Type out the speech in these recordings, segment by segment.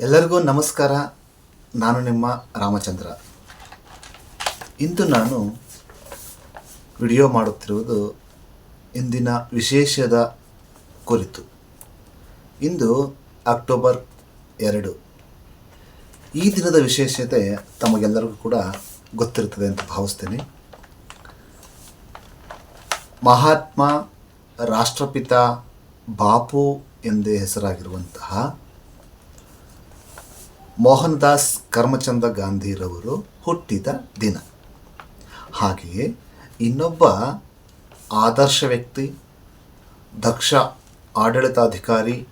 ಎಲ್ಲರಿಗೂ ನಮಸ್ಕಾರ. ನಾನು ನಿಮ್ಮ ರಾಮಚಂದ್ರ. ಇಂದು ನಾನು ವಿಡಿಯೋ ಮಾಡುತ್ತಿರುವುದು ಇಂದಿನ ವಿಶೇಷದ ಕುರಿತು. ಇಂದು ಅಕ್ಟೋಬರ್ ಎರಡು. ಈ ದಿನದ ವಿಶೇಷತೆ ತಮಗೆಲ್ಲರಿಗೂ ಕೂಡ ಗೊತ್ತಿರುತ್ತದೆ ಅಂತ ಭಾವಿಸ್ತೇನೆ. ಮಹಾತ್ಮ ರಾಷ್ಟ್ರಪಿತ ಬಾಪು ಎಂದೇ ಹೆಸರಾಗಿರುವಂತಹ ಮೋಹನ್ ದಾಸ್ ಕರ್ಮಚಂದ ಗಾಂಧಿರವರು ಹುಟ್ಟಿದ ದಿನ. ಹಾಗೆಯೇ ಇನ್ನೊಬ್ಬ ಆದರ್ಶ ವ್ಯಕ್ತಿ, ದಕ್ಷ ಆಡಳಿತಾಧಿಕಾರಿ,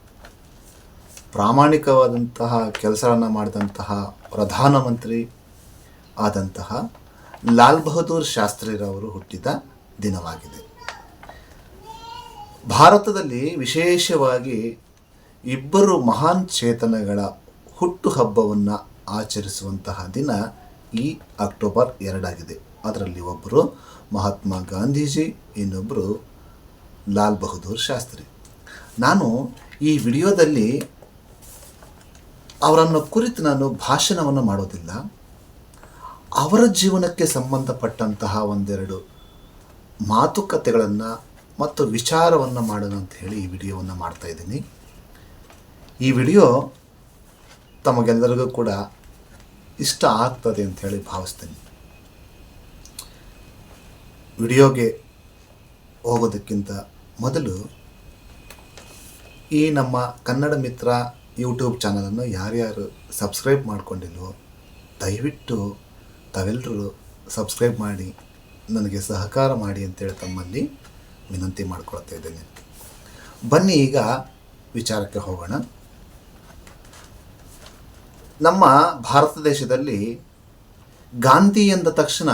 ಪ್ರಾಮಾಣಿಕವಾದಂತಹ ಕೆಲಸಗಳನ್ನು ಮಾಡಿದಂತಹ ಪ್ರಧಾನಮಂತ್ರಿ ಆದಂತಹ ಲಾಲ್ ಬಹದ್ದೂರ್ ಶಾಸ್ತ್ರಿರವರು ಹುಟ್ಟಿದ ದಿನವಾಗಿದೆ. ಭಾರತದಲ್ಲಿ ವಿಶೇಷವಾಗಿ ಇಬ್ಬರು ಮಹಾನ್ ಚೇತನಗಳ ಹುಟ್ಟುಹಬ್ಬವನ್ನು ಆಚರಿಸುವಂತಹ ದಿನ ಈ ಅಕ್ಟೋಬರ್ ಎರಡಾಗಿದೆ. ಅದರಲ್ಲಿ ಒಬ್ಬರು ಮಹಾತ್ಮ ಗಾಂಧೀಜಿ ಇನ್ನೊಬ್ಬರು ಲಾಲ್ ಬಹದ್ದೂರ್ ಶಾಸ್ತ್ರಿ. ನಾನು ಈ ವಿಡಿಯೋದಲ್ಲಿ ಅವರನ್ನು ಕುರಿತು ನಾನು ಭಾಷಣವನ್ನು ಮಾಡೋದಿಲ್ಲ. ಅವರ ಜೀವನಕ್ಕೆ ಸಂಬಂಧಪಟ್ಟಂತಹ ಒಂದೆರಡು ಮಾತುಕತೆಗಳನ್ನು ಮತ್ತು ವಿಚಾರವನ್ನು ಮಾಡೋಣ ಅಂತ ಹೇಳಿ ಈ ವಿಡಿಯೋವನ್ನು ಮಾಡ್ತಾ ಇದ್ದೀನಿ. ಈ ವಿಡಿಯೋ ತಮಗೆಲ್ಲರಿಗೂ ಕೂಡ ಇಷ್ಟ ಆಗ್ತದೆ ಅಂತ ಹೇಳಿ ಭಾವಿಸ್ತೇನೆ. ವಿಡಿಯೋಗೆ ಹೋಗೋದಕ್ಕಿಂತ ಮೊದಲು ಈ ನಮ್ಮ ಕನ್ನಡ ಮಿತ್ರ ಯೂಟ್ಯೂಬ್ ಚಾನಲನ್ನು ಯಾರ್ಯಾರು ಸಬ್ಸ್ಕ್ರೈಬ್ ಮಾಡಿಕೊಂಡಿಲ್ವೋ, ದಯವಿಟ್ಟು ತಾವೆಲ್ಲರೂ ಸಬ್ಸ್ಕ್ರೈಬ್ ಮಾಡಿ, ನನಗೆ ಸಹಕಾರ ಮಾಡಿ ಅಂತೇಳಿ ತಮ್ಮಲ್ಲಿ ವಿನಂತಿ ಮಾಡ್ಕೊಳ್ತಾ ಇದ್ದೇನೆ. ಬನ್ನಿ ಈಗ ವಿಚಾರಕ್ಕೆ ಹೋಗೋಣ. ನಮ್ಮ ಭಾರತ ದೇಶದಲ್ಲಿ ಗಾಂಧಿ ಎಂದ ತಕ್ಷಣ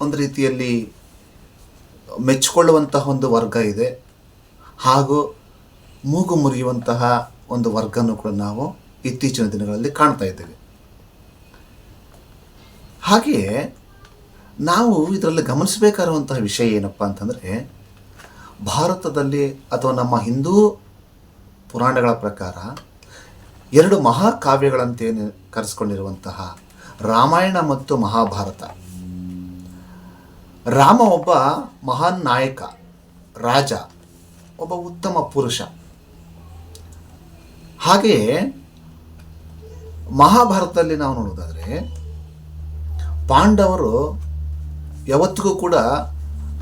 ಒಂದು ರೀತಿಯಲ್ಲಿ ಮೆಚ್ಚಿಕೊಳ್ಳುವಂತಹ ಒಂದು ವರ್ಗ ಇದೆ. ಹಾಗೂ ಮೂಗು ಮುರಿಯುವಂತಹ ಒಂದು ವರ್ಗನೂ ಕೂಡ ನಾವು ಇತ್ತೀಚಿನ ದಿನಗಳಲ್ಲಿ ಕಾಣ್ತಾ ಇದ್ದೇವೆ. ಹಾಗೆಯೇ ನಾವು ಇದರಲ್ಲಿ ಗಮನಿಸಬೇಕಾಗಿರುವಂತಹ ವಿಷಯ ಏನಪ್ಪ ಅಂತಂದರೆ, ಭಾರತದಲ್ಲಿ ಅಥವಾ ನಮ್ಮ ಹಿಂದೂ ಪುರಾಣಗಳ ಪ್ರಕಾರ ಎರಡು ಮಹಾಕಾವ್ಯಗಳಂತೆ ಕರೆಸ್ಕೊಂಡಿರುವಂತಹ ರಾಮಾಯಣ ಮತ್ತು ಮಹಾಭಾರತ. ರಾಮ ಒಬ್ಬ ಮಹಾನ್ ನಾಯಕ, ರಾಜ, ಒಬ್ಬ ಉತ್ತಮ ಪುರುಷ. ಹಾಗೆಯೇ ಮಹಾಭಾರತದಲ್ಲಿ ನಾವು ನೋಡೋದಾದರೆ ಪಾಂಡವರು ಯಾವತ್ತಿಗೂ ಕೂಡ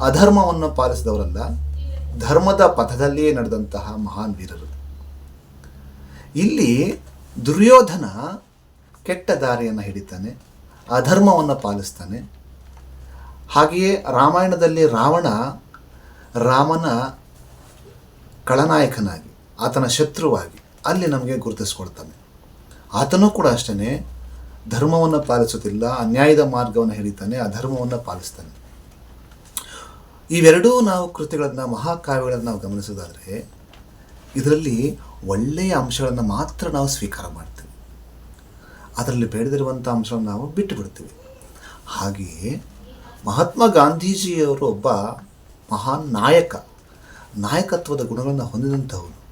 ಅಧರ್ಮವನ್ನು ಪಾಲಿಸಿದವರಲ್ಲ, ಧರ್ಮದ ಪಥದಲ್ಲಿಯೇ ನಡೆದಂತಹ ಮಹಾನ್ ವೀರರು. ಇಲ್ಲಿ ದುರ್ಯೋಧನ ಕೆಟ್ಟ ದಾರಿಯನ್ನು ಹಿಡಿತಾನೆ, ಅಧರ್ಮವನ್ನು ಪಾಲಿಸ್ತಾನೆ. ಹಾಗೆಯೇ ರಾಮಾಯಣದಲ್ಲಿ ರಾವಣ ರಾಮನ ಕಳನಾಯಕನಾಗಿ ಆತನ ಶತ್ರುವಾಗಿ ಅಲ್ಲಿ ನಮಗೆ ಗುರುತಿಸ್ಕೊಳ್ತಾನೆ ಆತನೂ ಕೂಡ ಅಷ್ಟೇ ಧರ್ಮವನ್ನು ಪಾಲಿಸುತ್ತಿಲ್ಲ, ಅನ್ಯಾಯದ ಮಾರ್ಗವನ್ನು ಹಿಡಿತಾನೆ, ಅಧರ್ಮವನ್ನು ಪಾಲಿಸ್ತಾನೆ. ಇವೆರಡೂ ನಾವು ಕೃತಿಗಳನ್ನು, ಮಹಾಕಾವ್ಯಗಳನ್ನು ನಾವು ಗಮನಿಸೋದಾದರೆ ಇದರಲ್ಲಿ ಒಳ್ಳೆಯ ಅಂಶಗಳನ್ನು ಮಾತ್ರ ನಾವು ಸ್ವೀಕಾರ ಮಾಡ್ತೀವಿ. ಅದರಲ್ಲಿ ಬೇಡದಿರುವಂಥ ಅಂಶವನ್ನು ನಾವು ಬಿಟ್ಟು ಬಿಡ್ತೀವಿ ಹಾಗೆಯೇ ಮಹಾತ್ಮ ಗಾಂಧೀಜಿಯವರು ಒಬ್ಬ ಮಹಾನ್ ನಾಯಕ, ನಾಯಕತ್ವದ ಗುಣಗಳನ್ನು ಹೊಂದಿದಂಥವರು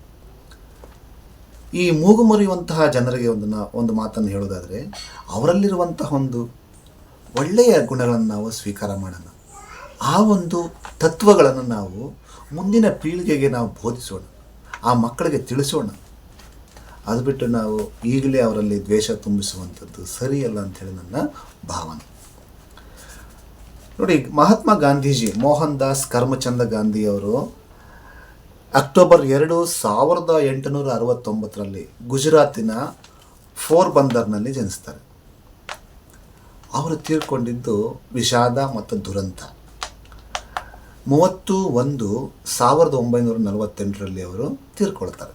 ಈ ಮೂಗು ಮುರಿಯುವಂತಹ ಜನರಿಗೆ ಒಂದು ನಾ ಒಂದು ಮಾತನ್ನು ಹೇಳೋದಾದರೆ ಅವರಲ್ಲಿರುವಂತಹ ಒಂದು ಒಳ್ಳೆಯ ಗುಣಗಳನ್ನು ನಾವು ಸ್ವೀಕಾರ ಮಾಡೋಣ. ಆ ಒಂದು ತತ್ವಗಳನ್ನು ನಾವು ಮುಂದಿನ ಪೀಳಿಗೆಗೆ ನಾವು ಬೋಧಿಸೋಣ. ಆ ಮಕ್ಕಳಿಗೆ ತಿಳಿಸೋಣ. ಅದು ಬಿಟ್ಟು ನಾವು ಈಗಲೇ ಅವರಲ್ಲಿ ದ್ವೇಷ ತುಂಬಿಸುವಂಥದ್ದು ಸರಿಯಲ್ಲ ಅಂಥೇಳಿ ನನ್ನ ಭಾವನೆ. ನೋಡಿ, ಮಹಾತ್ಮ ಗಾಂಧೀಜಿ, ಮೋಹನ್ ದಾಸ್ ಕರ್ಮಚಂದ ಗಾಂಧಿಯವರು ಅಕ್ಟೋಬರ್ ಎರಡು ಸಾವಿರದ ಎಂಟುನೂರ ಅರವತ್ತೊಂಬತ್ತರಲ್ಲಿ ಗುಜರಾತಿನ ಫೋರ್ ಬಂದರ್ನಲ್ಲಿ ಜನಿಸ್ತಾರೆ. ಅವರು ತೀರ್ಕೊಂಡಿದ್ದು ವಿಷಾದ ಮತ್ತು ದುರಂತ. ಮೂವತ್ತು ಒಂದು ಸಾವಿರದ ಒಂಬೈನೂರ ನಲವತ್ತೆಂಟರಲ್ಲಿ ಅವರು ತೀರ್ಕೊಳ್ತಾರೆ.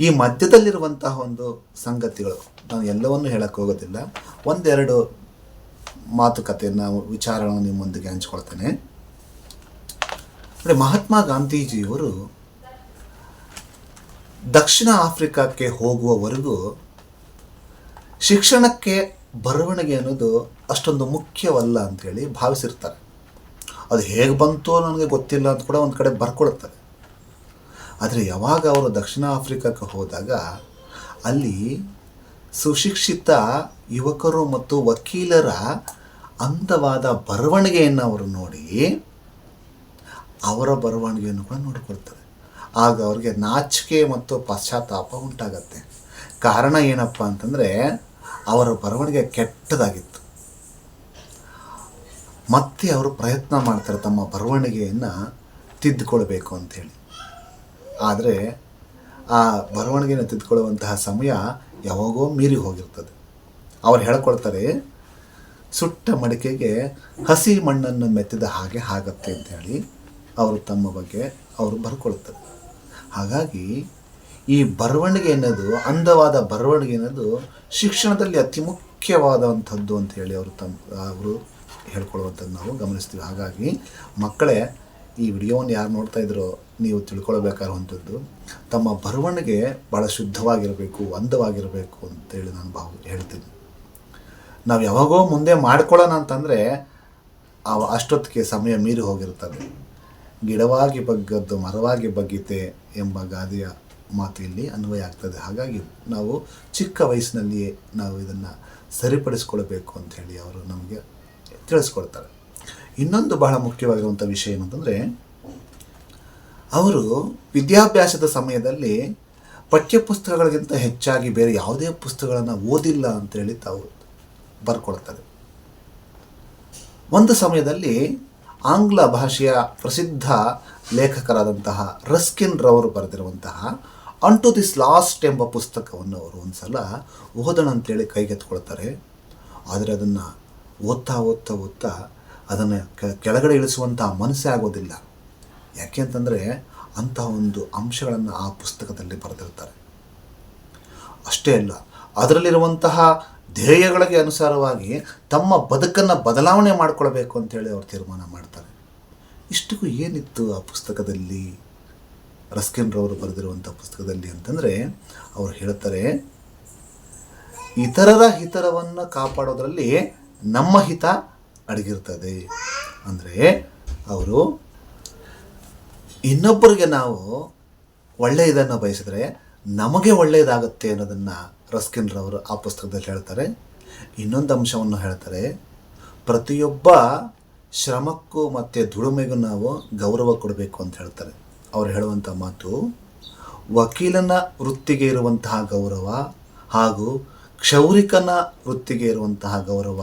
ಈ ಮಧ್ಯದಲ್ಲಿರುವಂತಹ ಒಂದು ಸಂಗತಿಗಳು, ನಾನು ಎಲ್ಲವನ್ನೂ ಹೇಳಕ್ಕೆ ಹೋಗೋದಿಲ್ಲ. ಒಂದೆರಡು ಮಾತುಕತೆಯನ್ನು, ವಿಚಾರವನ್ನು ನಿಮ್ಮೊಂದಿಗೆ ಹಂಚ್ಕೊಳ್ತೇನೆ. ಅಂದರೆ ಮಹಾತ್ಮ ಗಾಂಧೀಜಿಯವರು ದಕ್ಷಿಣ ಆಫ್ರಿಕಾಕ್ಕೆ ಹೋಗುವವರೆಗೂ ಶಿಕ್ಷಣಕ್ಕೆ ಬರವಣಿಗೆ ಅನ್ನೋದು ಅಷ್ಟೊಂದು ಮುಖ್ಯವಲ್ಲ ಅಂತೇಳಿ ಭಾವಿಸಿರ್ತಾರೆ. ಅದು ಹೇಗೆ ಬಂತು ನನಗೆ ಗೊತ್ತಿಲ್ಲ ಅಂತ ಕೂಡ ಒಂದು ಕಡೆ ಬರ್ಕೊಳ್ತಾರೆ ಆದರೆ ಯಾವಾಗ ಅವರು ದಕ್ಷಿಣ ಆಫ್ರಿಕಾಕ್ಕೆ ಹೋದಾಗ ಅಲ್ಲಿ ಸುಶಿಕ್ಷಿತ ಯುವಕರು ಮತ್ತು ವಕೀಲರ ಅಂದವಾದ ಬರವಣಿಗೆಯನ್ನು ಅವರು ನೋಡಿ ಅವರ ಬರವಣಿಗೆಯನ್ನು ಕೂಡ ನೋಡಿಕೊಳ್ತಾರೆ ಆಗ ಅವ್ರಿಗೆ ನಾಚಿಕೆ ಮತ್ತು ಪಶ್ಚಾತ್ತಾಪ ಉಂಟಾಗತ್ತೆ. ಕಾರಣ ಏನಪ್ಪ ಅಂತಂದರೆ ಅವರ ಬರವಣಿಗೆ ಕೆಟ್ಟದಾಗಿತ್ತು. ಮತ್ತೆ ಅವರು ಪ್ರಯತ್ನ ಮಾಡ್ತಾರೆ ತಮ್ಮ ಬರವಣಿಗೆಯನ್ನು ತಿದ್ದುಕೊಳ್ಬೇಕು ಅಂಥೇಳಿ ಆದರೆ ಆ ಬರವಣಿಗೆಯನ್ನು ತಿದ್ದುಕೊಳ್ಳುವಂತಹ ಸಮಯ ಯಾವಾಗೋ ಮೀರಿ ಹೋಗಿರ್ತದೆ. ಅವ್ರು ಹೇಳ್ಕೊಳ್ತಾರೆ, ಸುಟ್ಟ ಮಡಿಕೆಗೆ ಹಸಿ ಮಣ್ಣನ್ನು ಮೆತ್ತಿದ ಹಾಗೆ ಆಗತ್ತೆ ಅಂತೇಳಿ ಅವರು ತಮ್ಮ ಬಗ್ಗೆ ಅವರು ಬರ್ಕೊಳ್ತಾರೆ. ಹಾಗಾಗಿ ಈ ಬರವಣಿಗೆ ಅನ್ನೋದು, ಅಂದವಾದ ಬರವಣಿಗೆ ಅನ್ನೋದು ಶಿಕ್ಷಣದಲ್ಲಿ ಅತಿ ಮುಖ್ಯವಾದಂಥದ್ದು ಅಂತ ಹೇಳಿ ಅವರು ತಮ್ಮ ಅವರು ಹೇಳ್ಕೊಳ್ಳುವಂಥದ್ದು ನಾವು ಗಮನಿಸ್ತೀವಿ. ಹಾಗಾಗಿ ಮಕ್ಕಳೇ, ಈ ವಿಡಿಯೋವನ್ನು ಯಾರು ನೋಡ್ತಾ ಇದ್ರೋ ನೀವು ತಿಳ್ಕೊಳ್ಬೇಕಾಗುವಂಥದ್ದು ತಮ್ಮ ಬರವಣಿಗೆ ಭಾಳ ಶುದ್ಧವಾಗಿರಬೇಕು, ಅಂದವಾಗಿರಬೇಕು ಅಂತೇಳಿ ನಾನು ಭಾವ ಹೇಳ್ತೀನಿ. ನಾವು ಯಾವಾಗೋ ಮುಂದೆ ಮಾಡ್ಕೊಳ್ಳೋಣ ಅಂತಂದರೆ ಅವ ಅಷ್ಟೊತ್ತಿಗೆ ಸಮಯ ಮೀರಿ ಹೋಗಿರ್ತದೆ. ಗಿಡವಾಗಿ ಬಗ್ಗದ್ದು, ಮರವಾಗಿ ಬಗ್ಗಿತೆ ಎಂಬ ಗಾದೆಯ ಮಾತು ಇಲ್ಲಿ ಅನ್ವಯ ಆಗ್ತದೆ. ಹಾಗಾಗಿ ನಾವು ಚಿಕ್ಕ ವಯಸ್ಸಿನಲ್ಲಿಯೇ ನಾವು ಇದನ್ನು ಸರಿಪಡಿಸ್ಕೊಳ್ಬೇಕು ಅಂಥೇಳಿ ಅವರು ನಮಗೆ ತಿಳಿಸ್ಕೊಡ್ತಾರೆ. ಇನ್ನೊಂದು ಬಹಳ ಮುಖ್ಯವಾಗಿರುವಂಥ ವಿಷಯ ಏನಂತಂದರೆ, ಅವರು ವಿದ್ಯಾಭ್ಯಾಸದ ಸಮಯದಲ್ಲಿ ಪಠ್ಯಪುಸ್ತಕಗಳಿಗಿಂತ ಹೆಚ್ಚಾಗಿ ಬೇರೆ ಯಾವುದೇ ಪುಸ್ತಕಗಳನ್ನು ಓದಿಲ್ಲ ಅಂತೇಳಿ ತಾವು ಬರ್ಕೊಡ್ತಾರೆ. ಒಂದು ಸಮಯದಲ್ಲಿ ಆಂಗ್ಲ ಭಾಷೆಯ ಪ್ರಸಿದ್ಧ ಲೇಖಕರಾದಂತಹ ರಸ್ಕಿನ್ ರವರು ಬರೆದಿರುವಂತಹ ಅನ್ ಟು ದಿಸ್ ಲಾಸ್ಟ್ ಎಂಬ ಪುಸ್ತಕವನ್ನು ಅವರು ಒಂದು ಸಲ ಓದೋಣ ಅಂತೇಳಿ ಕೈಗೆತ್ಕೊಳ್ತಾರೆ ಆದರೆ ಅದನ್ನು ಓದ್ತಾ ಓದ್ತಾ ಓದ್ತಾ ಅದನ್ನು ಕೆಳಗಡೆ ಇಳಿಸುವಂಥ ಮನಸ್ಸೇ ಆಗೋದಿಲ್ಲ. ಯಾಕೆ ಅಂತಂದರೆ ಅಂತಹ ಒಂದು ಅಂಶಗಳನ್ನು ಆ ಪುಸ್ತಕದಲ್ಲಿ ಬರೆದಿರ್ತಾರೆ. ಅಷ್ಟೇ ಅಲ್ಲ, ಅದರಲ್ಲಿರುವಂತಹ ಧ್ಯೇಯಗಳಿಗೆ ಅನುಸಾರವಾಗಿ ತಮ್ಮ ಬದುಕನ್ನು ಬದಲಾವಣೆ ಮಾಡಿಕೊಳ್ಬೇಕು ಅಂತೇಳಿ ಅವರು ತೀರ್ಮಾನ ಮಾಡ್ತಾರೆ. ಇಷ್ಟಕ್ಕೂ ಏನಿತ್ತು ಆ ಪುಸ್ತಕದಲ್ಲಿ? ರಸ್ಕಿನ್ ರವರು ಬರೆದಿರುವಂಥ ಪುಸ್ತಕದಲ್ಲಿ ಅಂತಂದರೆ ಅವರು ಹೇಳ್ತಾರೆ, ಇತರರ ಹಿತರವನ್ನು ಕಾಪಾಡೋದ್ರಲ್ಲಿ ನಮ್ಮ ಹಿತ ಅಡಗಿರ್ತದೆ. ಅಂದರೆ ಅವರು ಇನ್ನೊಬ್ಬರಿಗೆ ನಾವು ಒಳ್ಳೆಯದನ್ನು ಬಯಸಿದರೆ ನಮಗೆ ಒಳ್ಳೆಯದಾಗುತ್ತೆ ಅನ್ನೋದನ್ನು ರಸ್ಕಿನ್ ರವರು ಆ ಪುಸ್ತಕದಲ್ಲಿ ಹೇಳ್ತಾರೆ. ಇನ್ನೊಂದು ಅಂಶವನ್ನು ಹೇಳ್ತಾರೆ, ಪ್ರತಿಯೊಬ್ಬ ಶ್ರಮಕ್ಕೂ ಮತ್ತು ದುಡಿಮೆಗೂ ನಾವು ಗೌರವ ಕೊಡಬೇಕು ಅಂತ ಹೇಳ್ತಾರೆ. ಅವ್ರು ಹೇಳುವಂಥ ಮಾತು, ವಕೀಲನ ವೃತ್ತಿಗೆ ಇರುವಂತಹ ಗೌರವ ಹಾಗೂ ಕ್ಷೌರಿಕನ ವೃತ್ತಿಗೆ ಇರುವಂತಹ ಗೌರವ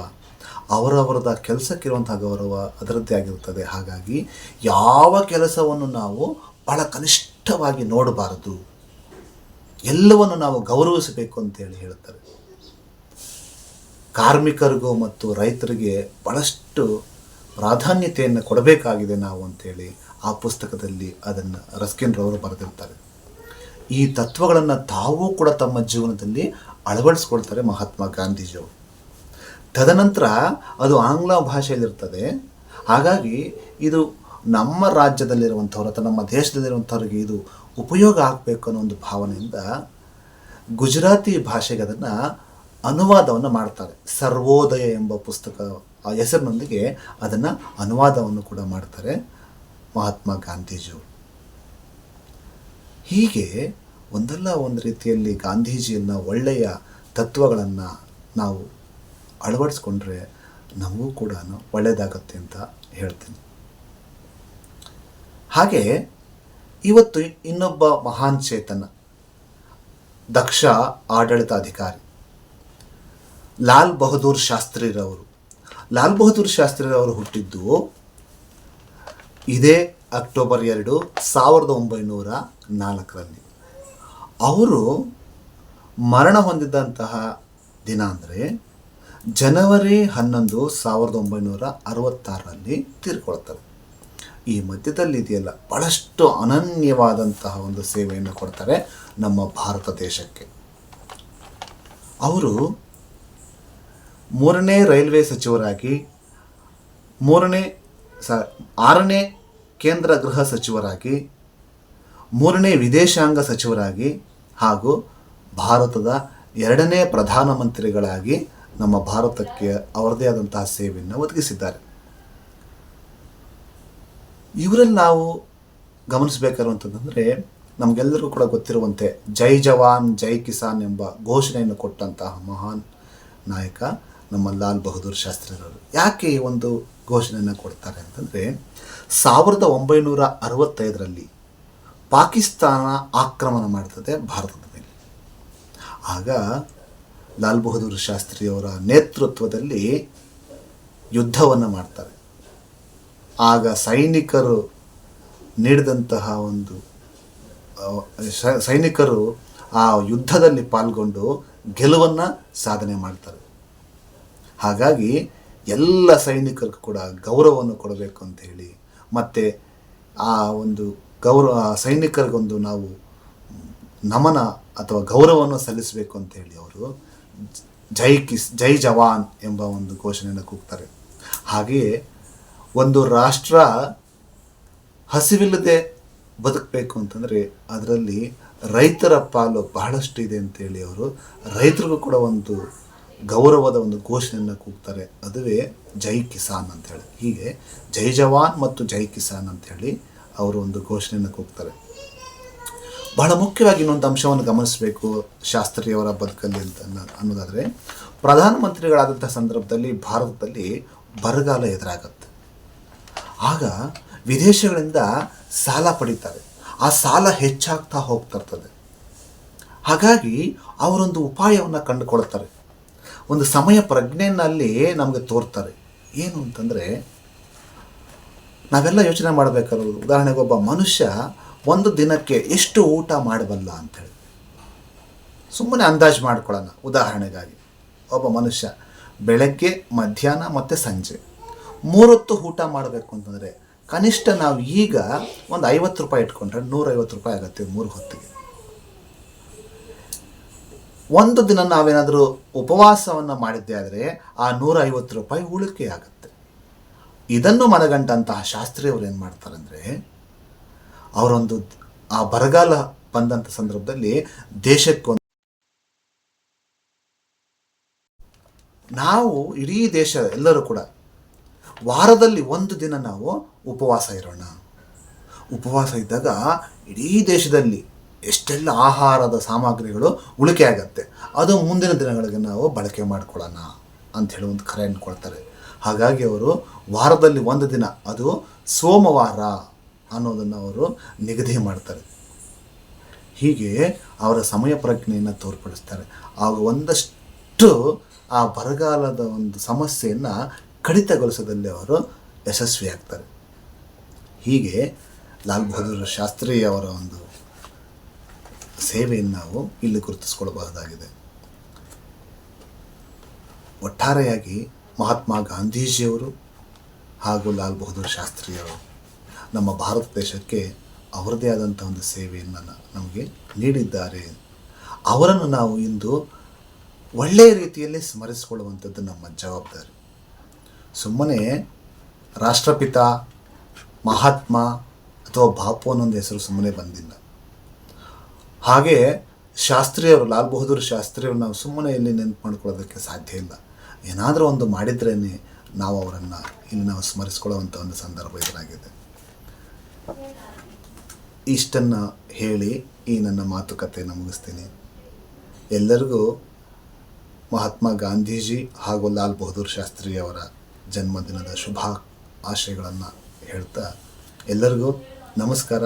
ಅವರವರದ ಕೆಲಸಕ್ಕಿರುವಂಥ ಗೌರವ ಅದರದ್ದೇ ಆಗಿರುತ್ತದೆ. ಹಾಗಾಗಿ ಯಾವ ಕೆಲಸವನ್ನು ನಾವು ಬಹಳ ಕನಿಷ್ಠವಾಗಿ ನೋಡಬಾರದು. ಎಲ್ಲವನ್ನು ನಾವು ಗೌರವಿಸಬೇಕು ಅಂತೇಳಿ ಹೇಳ್ತಾರೆ. ಕಾರ್ಮಿಕರಿಗೂ ಮತ್ತು ರೈತರಿಗೆ ಬಹಳಷ್ಟು ಪ್ರಾಧಾನ್ಯತೆಯನ್ನು ಕೊಡಬೇಕಾಗಿದೆ ನಾವು ಅಂತೇಳಿ ಆ ಪುಸ್ತಕದಲ್ಲಿ ಅದನ್ನು ರಸ್ಕಿನ್ ರವರು ಬರೆದಿರ್ತಾರೆ. ಈ ತತ್ವಗಳನ್ನು ತಾವೂ ಕೂಡ ತಮ್ಮ ಜೀವನದಲ್ಲಿ ಅಳವಡಿಸ್ಕೊಳ್ತಾರೆ ಮಹಾತ್ಮ ಗಾಂಧೀಜಿಯವರು. ತದನಂತರ ಅದು ಆಂಗ್ಲ ಭಾಷೆಯಲ್ಲಿರ್ತದೆ. ಹಾಗಾಗಿ ಇದು ನಮ್ಮ ರಾಜ್ಯದಲ್ಲಿರುವಂಥವ್ರು ಅಥವಾ ನಮ್ಮ ದೇಶದಲ್ಲಿರುವಂಥವ್ರಿಗೆ ಇದು ಉಪಯೋಗ ಆಗಬೇಕು ಅನ್ನೋ ಒಂದು ಭಾವನೆಯಿಂದ ಗುಜರಾತಿ ಭಾಷೆಗೆ ಅದನ್ನು ಅನುವಾದವನ್ನು ಮಾಡ್ತಾರೆ. ಸರ್ವೋದಯ ಎಂಬ ಪುಸ್ತಕ ಆ ಹೆಸರಿನೊಂದಿಗೆ ಅದನ್ನು ಅನುವಾದವನ್ನು ಕೂಡ ಮಾಡ್ತಾರೆ ಮಹಾತ್ಮ ಗಾಂಧೀಜಿಯವರು. ಹೀಗೆ ಒಂದಲ್ಲ ಒಂದು ರೀತಿಯಲ್ಲಿ ಗಾಂಧೀಜಿಯನ್ನು ಒಳ್ಳೆಯ ತತ್ವಗಳನ್ನು ನಾವು ಅಳವಡಿಸ್ಕೊಂಡ್ರೆ ನಮಗೂ ಕೂಡ ಒಳ್ಳೆಯದಾಗತ್ತೆ ಅಂತ ಹೇಳ್ತೀನಿ. ಹಾಗೆ ಇವತ್ತು ಇನ್ನೊಬ್ಬ ಮಹಾನ್ ಚೇತನ, ದಕ್ಷ ಆಡಳಿತಾಧಿಕಾರಿ, ಲಾಲ್ ಬಹದ್ದೂರ್ ಶಾಸ್ತ್ರಿರವರು. ಲಾಲ್ ಬಹದ್ದೂರ್ ಶಾಸ್ತ್ರಿರವರು ಹುಟ್ಟಿದ್ದು ಇದೇ ಅಕ್ಟೋಬರ್ ಎರಡು ಸಾವಿರದ ಒಂಬೈನೂರ ನಾಲ್ಕರಲ್ಲಿ. ಅವರು ಮರಣ ಹೊಂದಿದ್ದಂತಹ ದಿನ ಅಂದರೆ ಜನವರಿ ಹನ್ನೊಂದು ಸಾವಿರದ ಒಂಬೈನೂರ ಅರವತ್ತಾರರಲ್ಲಿ ತೀರ್ಕೊಳ್ತಾರೆ ಈ ಮಧ್ಯದಲ್ಲಿ ಇದೆಯಲ್ಲ ಭಾಳಷ್ಟು ಅನನ್ಯವಾದಂತಹ ಒಂದು ಸೇವೆಯನ್ನು ಕೊಡ್ತಾರೆ ನಮ್ಮ ಭಾರತ ದೇಶಕ್ಕೆ. ಅವರು ಮೂರನೇ ರೈಲ್ವೆ ಸಚಿವರಾಗಿ, ಮೂರನೇ ಸ, ಆರನೇ ಕೇಂದ್ರ ಗೃಹ ಸಚಿವರಾಗಿ, ಮೂರನೇ ವಿದೇಶಾಂಗ ಸಚಿವರಾಗಿ ಹಾಗೂ ಭಾರತದ ಎರಡನೇ ಪ್ರಧಾನಮಂತ್ರಿಗಳಾಗಿ ನಮ್ಮ ಭಾರತಕ್ಕೆ ಅವರದೇ ಆದಂತಹ ಸೇವೆಯನ್ನು ಒದಗಿಸಿದ್ದಾರೆ. ಇವರಲ್ಲಿ ನಾವು ಗಮನಿಸಬೇಕಾಗಿರುವಂಥದ್ದಂದರೆ, ನಮಗೆಲ್ಲರಿಗೂ ಕೂಡ ಗೊತ್ತಿರುವಂತೆ ಜೈ ಜವಾನ್, ಜೈ ಕಿಸಾನ್ ಎಂಬ ಘೋಷಣೆಯನ್ನು ಕೊಟ್ಟಂತಹ ಮಹಾನ್ ನಾಯಕ ನಮ್ಮ ಲಾಲ್ ಬಹದ್ದೂರ್ ಶಾಸ್ತ್ರಿರವರು. ಯಾಕೆ ಈ ಒಂದು ಘೋಷಣೆಯನ್ನು ಕೊಡ್ತಾರೆ ಅಂತಂದರೆ, ಸಾವಿರದ ಒಂಬೈನೂರ ಅರವತ್ತೈದರಲ್ಲಿ ಪಾಕಿಸ್ತಾನ ಆಕ್ರಮಣ ಮಾಡ್ತದೆ ಭಾರತದ ಮೇಲೆ. ಆಗ ಲಾಲ್ ಬಹದ್ದೂರ್ ಶಾಸ್ತ್ರಿಯವರ ನೇತೃತ್ವದಲ್ಲಿ ಯುದ್ಧವನ್ನು ಮಾಡ್ತಾರೆ. ಆಗ ಸೈನಿಕರು ನೀಡಿದಂತಹ ಒಂದು ಸೈನಿಕರು ಆ ಯುದ್ಧದಲ್ಲಿ ಪಾಲ್ಗೊಂಡು ಗೆಲುವನ್ನು ಸಾಧನೆ ಮಾಡ್ತಾರೆ. ಹಾಗಾಗಿ ಎಲ್ಲ ಸೈನಿಕರಿಗೂ ಕೂಡ ಗೌರವವನ್ನು ಕೊಡಬೇಕು ಅಂತ ಹೇಳಿ, ಮತ್ತು ಆ ಒಂದು ಗೌರವ ಸೈನಿಕರಿಗೊಂದು ನಾವು ನಮನ ಅಥವಾ ಗೌರವವನ್ನು ಸಲ್ಲಿಸಬೇಕು ಅಂತ ಹೇಳಿ ಅವರು ಜೈ ಕಿಸ್, ಜೈ ಜವಾನ್ ಎಂಬ ಒಂದು ಘೋಷಣೆಯನ್ನು ಕೂಗ್ತಾರೆ. ಹಾಗೆಯೇ ಒಂದು ರಾಷ್ಟ್ರ ಹಸಿವಿಲ್ಲದೆ ಬದುಕಬೇಕು ಅಂತಂದರೆ ಅದರಲ್ಲಿ ರೈತರ ಪಾಲು ಬಹಳಷ್ಟು ಇದೆ ಅಂತೇಳಿ ಅವರು ರೈತರಿಗೂ ಕೂಡ ಒಂದು ಗೌರವದ ಒಂದು ಘೋಷಣೆಯನ್ನು ಕೂಗ್ತಾರೆ. ಅದುವೇ ಜೈ ಕಿಸಾನ್ ಅಂತ ಹೇಳಿ. ಹೀಗೆ ಜೈ ಜವಾನ್ ಮತ್ತು ಜೈ ಕಿಸಾನ್ ಅಂತೇಳಿ ಅವರು ಒಂದು ಘೋಷಣೆಯನ್ನು ಕೂಗ್ತಾರೆ. ಬಹಳ ಮುಖ್ಯವಾಗಿ ಇನ್ನೊಂದು ಅಂಶವನ್ನು ಗಮನಿಸಬೇಕು ಶಾಸ್ತ್ರಿಯವರ ಬದುಕಲ್ಲಿ ಅಂತ ಅನ್ನ- ಅನ್ನೋದಾದರೆ ಪ್ರಧಾನಮಂತ್ರಿಗಳಾದಂಥ ಸಂದರ್ಭದಲ್ಲಿ ಭಾರತದಲ್ಲಿ ಬರಗಾಲ ಎದುರಾಗತ್ತೆ. ಆಗ ವಿದೇಶಗಳಿಂದ ಸಾಲ ಪಡಿತಾರೆ. ಆ ಸಾಲ ಹೆಚ್ಚಾಗ್ತಾ ಹೋಗ್ತಾ ಇರ್ತದೆ. ಹಾಗಾಗಿ ಅವರೊಂದು ಉಪಾಯವನ್ನು ಕಂಡುಕೊಳ್ತಾರೆ. ಒಂದು ಸಮಯ ಪ್ರಜ್ಞೆಯಲ್ಲಿ ನಮಗೆ ತೋರ್ತಾರೆ. ಏನು ಅಂತಂದರೆ, ನಾವೆಲ್ಲ ಯೋಚನೆ ಮಾಡಬೇಕಾದ್ರು ಉದಾಹರಣೆಗೆ ಒಬ್ಬ ಮನುಷ್ಯ ಒಂದು ದಿನಕ್ಕೆ ಎಷ್ಟು ಊಟ ಮಾಡಬಲ್ಲ ಅಂಥೇಳಿ. ಸುಮ್ಮನೆ ಅಂದಾಜು ಮಾಡ್ಕೊಳ್ಳೋಣ. ಉದಾಹರಣೆಗಾಗಿ, ಒಬ್ಬ ಮನುಷ್ಯ ಬೆಳಗ್ಗೆ, ಮಧ್ಯಾಹ್ನ ಮತ್ತು ಸಂಜೆ ಮೂರೊತ್ತು ಊಟ ಮಾಡಬೇಕು ಅಂತಂದರೆ ಕನಿಷ್ಠ ನಾವು ಈಗ ಒಂದು ಐವತ್ತು ರೂಪಾಯಿ ಇಟ್ಕೊಂಡ್ರೆ ನೂರೈವತ್ತು ರೂಪಾಯಿ ಆಗುತ್ತೆ ಮೂರು ಹೊತ್ತಿಗೆ. ಒಂದು ದಿನ ನಾವೇನಾದರೂ ಉಪವಾಸವನ್ನು ಮಾಡಿದ್ದೆ ಆದರೆ ಆ ನೂರ ಐವತ್ತು ರೂಪಾಯಿ ಉಳಿಕೆ ಆಗುತ್ತೆ. ಇದನ್ನು ಮನಗಂಡಂತಹ ಶಾಸ್ತ್ರಿಯವರು ಏನು ಮಾಡ್ತಾರೆ ಅಂದರೆ ಅವರೊಂದು ಆ ಬರಗಾಲ ಬಂದಂಥ ಸಂದರ್ಭದಲ್ಲಿ ದೇಶಕ್ಕೊಂದು ನಾವು ಇಡೀ ದೇಶ ಎಲ್ಲರೂ ಕೂಡ ವಾರದಲ್ಲಿ ಒಂದು ದಿನ ನಾವು ಉಪವಾಸ ಇರೋಣ. ಉಪವಾಸ ಇದ್ದಾಗ ಇಡೀ ದೇಶದಲ್ಲಿ ಎಷ್ಟೆಲ್ಲ ಆಹಾರದ ಸಾಮಗ್ರಿಗಳು ಉಳಿಕೆ ಆಗತ್ತೆ, ಅದು ಮುಂದಿನ ದಿನಗಳಿಗೆ ನಾವು ಬಳಕೆ ಮಾಡ್ಕೊಳ್ಳೋಣ ಅಂತ ಹೇಳಿ ಒಂದು ಕರೆಯನ್ನು ಕೊಡ್ತಾರೆ ಹಾಗಾಗಿ ಅವರು ವಾರದಲ್ಲಿ ಒಂದು ದಿನ, ಅದು ಸೋಮವಾರ. ಅನ್ನೋದನ್ನು ಅವರು ನಿಗದಿ ಮಾಡ್ತಾರೆ. ಹೀಗೆ ಅವರ ಸಮಯ ಪ್ರಜ್ಞೆಯನ್ನು ತೋರ್ಪಡಿಸ್ತಾರೆ. ಆಗ ಒಂದಷ್ಟು ಆ ಬರಗಾಲದ ಒಂದು ಸಮಸ್ಯೆಯನ್ನು ಕಡಿತಗೊಳಿಸೋದಲ್ಲಿ ಅವರು ಯಶಸ್ವಿಯಾಗ್ತಾರೆ ಹೀಗೆ ಲಾಲ್ ಬಹದ್ದೂರ್ ಶಾಸ್ತ್ರಿ ಅವರ ಒಂದು ಸೇವೆಯನ್ನು ನಾವು ಇಲ್ಲಿ ಗುರುತಿಸ್ಕೊಳ್ಬಹುದಾಗಿದೆ ಒಟ್ಟಾರೆಯಾಗಿ ಮಹಾತ್ಮ ಗಾಂಧೀಜಿಯವರು ಹಾಗೂ ಲಾಲ್ ಬಹದ್ದೂರ್ ಶಾಸ್ತ್ರಿಯವರು ನಮ್ಮ ಭಾರತ ದೇಶಕ್ಕೆ ಅವರದೇ ಆದಂಥ ಒಂದು ಸೇವೆಯನ್ನು ನಮಗೆ ನೀಡಿದ್ದಾರೆ. ಅವರನ್ನು ನಾವು ಇಂದು ಒಳ್ಳೆಯ ರೀತಿಯಲ್ಲಿ ಸ್ಮರಿಸಿಕೊಳ್ಳುವಂಥದ್ದು ನಮ್ಮ ಜವಾಬ್ದಾರಿ. ಸುಮ್ಮನೆ ರಾಷ್ಟ್ರಪಿತ, ಮಹಾತ್ಮ ಅಥವಾ ಬಾಪು ಅನ್ನೊಂದು ಹೆಸರು ಸುಮ್ಮನೆ ಬಂದಿಲ್ಲ. ಹಾಗೆ ಶಾಸ್ತ್ರಿಯವರು ಲಾಲ್ ಬಹದ್ದೂರ್ ಶಾಸ್ತ್ರಿಯವರು ನಾವು ಸುಮ್ಮನೆ ಇಲ್ಲಿ ನೆನಪು ಮಾಡ್ಕೊಳ್ಳೋದಕ್ಕೆ ಸಾಧ್ಯ ಇಲ್ಲ. ಏನಾದರೂ ಒಂದು ಮಾಡಿದ್ರೇ ನಾವು ಅವರನ್ನು ಇಲ್ಲಿ ನಾವು ಸ್ಮರಿಸ್ಕೊಳ್ಳುವಂಥ ಒಂದು ಸಂದರ್ಭ ಎದುರಾಗಿದೆ. ಇಷ್ಟನ್ನು ಹೇಳಿ ಈ ನನ್ನ ಮಾತುಕತೆಯನ್ನು ಮುಗಿಸ್ತೀನಿ. ಎಲ್ಲರಿಗೂ ಮಹಾತ್ಮ ಗಾಂಧೀಜಿ ಹಾಗೂ ಲಾಲ್ ಬಹದ್ದೂರ್ ಶಾಸ್ತ್ರಿಯವರ ಜನ್ಮದಿನದ ಶುಭ ಆಶಯಗಳನ್ನು ಹೇಳ್ತಾ ಎಲ್ಲರಿಗೂ ನಮಸ್ಕಾರ,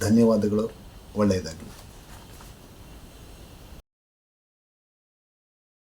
ಧನ್ಯವಾದಗಳು, ಒಳ್ಳೆಯದಾಗಲಿ.